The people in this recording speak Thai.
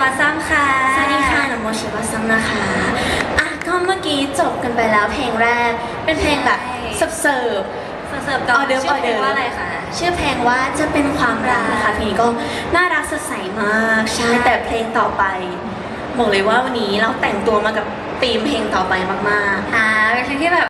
กาซัมค่ะสวัสดีค่ะหนูโมชิวาซัมนะคะอะก็เมื่อกี้จบกันไปแล้วเพลงแรก เป็นเพลงแบบสับเสิร์ฟสับเสิร์ฟก่อนชื่อเพลงว่าอะไรคะชื่อเพลงว่าจะเป็นความรักนะคะพี่ก็น่ารักสดใสมากใช่แต่เพลงต่อไปบอกเลยว่าวันนี้เราแต่งตัวมากับธีมเพลงต่อไปมากๆอ่าเป็นเพลงที่แบบ